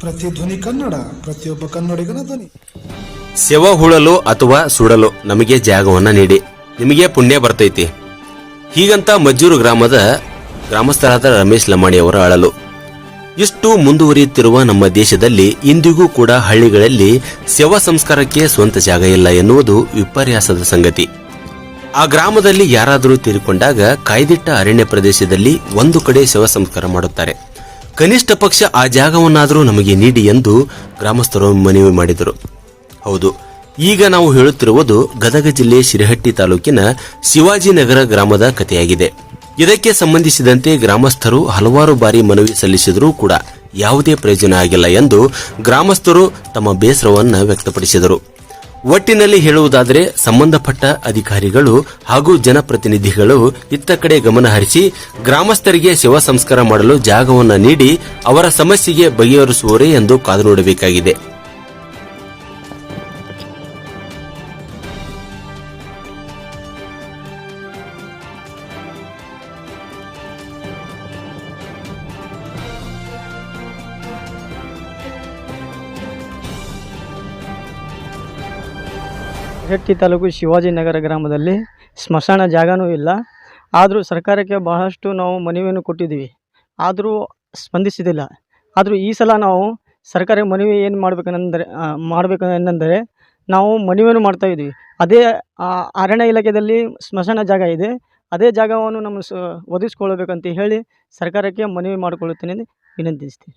ಧ್ವನಿ ಕನ್ನಡ, ಪ್ರತಿಯೊಬ್ಬ ಕನ್ನಡಿಗನ ಧ್ವನಿ. ಸೆವ ಹುಳಲು ಅಥವಾ ಸುಡಲು ನಮಗೆ ಜಾಗವನ್ನ ನೀಡಿ. ನಿಮಗೆ ಪುಣ್ಯ ಬರ್ತೈತಿ. ಹೀಗಂತ ಮಜ್ಜೂರು ಗ್ರಾಮದ ಗ್ರಾಮಸ್ಥರಾದ ರಮೇಶ್ ಲಮಾಣಿಯವರ ಅಳಲು. ಇಷ್ಟು ಮುಂದುವರಿಯುತ್ತಿರುವ ನಮ್ಮ ದೇಶದಲ್ಲಿ ಇಂದಿಗೂ ಕೂಡ ಹಳ್ಳಿಗಳಲ್ಲಿ ಶವ ಸಂಸ್ಕಾರಕ್ಕೆ ಸ್ವಂತ ಜಾಗ ಇಲ್ಲ ಎನ್ನುವುದು ವಿಪರ್ಯಾಸದ ಸಂಗತಿ. ಆ ಗ್ರಾಮದಲ್ಲಿ ಯಾರಾದರೂ ತೀರಿಕೊಂಡಾಗ ಕಾಯ್ದಿಟ್ಟ ಅರಣ್ಯ ಪ್ರದೇಶದಲ್ಲಿ ಒಂದು ಕಡೆ ಶವ ಸಂಸ್ಕಾರ ಮಾಡುತ್ತಾರೆ. ಕನಿಷ್ಠ ಪಕ್ಷ ಆ ಜಾಗವನ್ನಾದರೂ ನಮಗೆ ನೀಡಿ ಎಂದು ಗ್ರಾಮಸ್ಥರು ಮನವಿ ಮಾಡಿದರು. ಹೌದು, ಈಗ ನಾವು ಹೇಳುತ್ತಿರುವುದು ಗದಗ ಜಿಲ್ಲೆ ಶಿರಹಟ್ಟಿ ತಾಲೂಕಿನ ಶಿವಾಜಿನಗರ ಗ್ರಾಮದ ಕಥೆಯಾಗಿದೆ. ಇದಕ್ಕೆ ಸಂಬಂಧಿಸಿದಂತೆ ಗ್ರಾಮಸ್ಥರು ಹಲವಾರು ಬಾರಿ ಮನವಿ ಸಲ್ಲಿಸಿದರೂ ಕೂಡ ಯಾವುದೇ ಪ್ರಯೋಜನ ಆಗಿಲ್ಲ ಎಂದು ಗ್ರಾಮಸ್ಥರು ತಮ್ಮ ಬೇಸರವನ್ನು ವ್ಯಕ್ತಪಡಿಸಿದರು. ಒಟ್ಟಿನಲ್ಲಿ ಹೇಳುವುದಾದರೆ ಸಂಬಂಧಪಟ್ಟ ಅಧಿಕಾರಿಗಳು ಹಾಗೂ ಜನಪ್ರತಿನಿಧಿಗಳು ಇತ್ತ ಕಡೆ ಗಮನ ಹರಿಸಿ ಗ್ರಾಮಸ್ಥರಿಗೆ ಶವ ಸಂಸ್ಕಾರ ಮಾಡಲು ಜಾಗವನ್ನು ನೀಡಿ ಅವರ ಸಮಸ್ಯೆಗೆ ಬಗೆಹರಿಸುವರೇ ಎಂದು ಕಾದು ನೋಡಬೇಕಾಗಿದೆ. ಹೆಟ್ಟಿ ತಾಲೂಕು ಶಿವಾಜಿನಗರ ಗ್ರಾಮದಲ್ಲಿ ಸ್ಮಶಾನ ಜಾಗನೂ ಇಲ್ಲ. ಆದರೂ ಸರ್ಕಾರಕ್ಕೆ ಬಹಳಷ್ಟು ನಾವು ಮನವಿಯನ್ನು ಕೊಟ್ಟಿದ್ದೀವಿ. ಆದರೂ ಸ್ಪಂದಿಸಿದಿಲ್ಲ. ಆದರೂ ಈ ಸಲ ನಾವು ಸರ್ಕಾರಕ್ಕೆ ಮನವಿ ಏನು ಮಾಡಬೇಕಂದ್ರೆ ಮಾಡಬೇಕು ಏನಂದರೆ ನಾವು ಮನವಿಯನ್ನು ಮಾಡ್ತಾ ಇದ್ದೀವಿ. ಅದೇ ಅರಣ್ಯ ಇಲಾಖೆಯಲ್ಲಿ ಸ್ಮಶಾನ ಜಾಗ ಇದೆ. ಅದೇ ಜಾಗವನ್ನು ನಮ್ಮ ಸ, ಒದಗಿಸ್ಕೊಳ್ಬೇಕಂತ ಹೇಳಿ ಸರ್ಕಾರಕ್ಕೆ ಮನವಿ ಮಾಡಿಕೊಳ್ಳುತ್ತೇನೆ ವಿನಂತಿಸ್ತೀನಿ.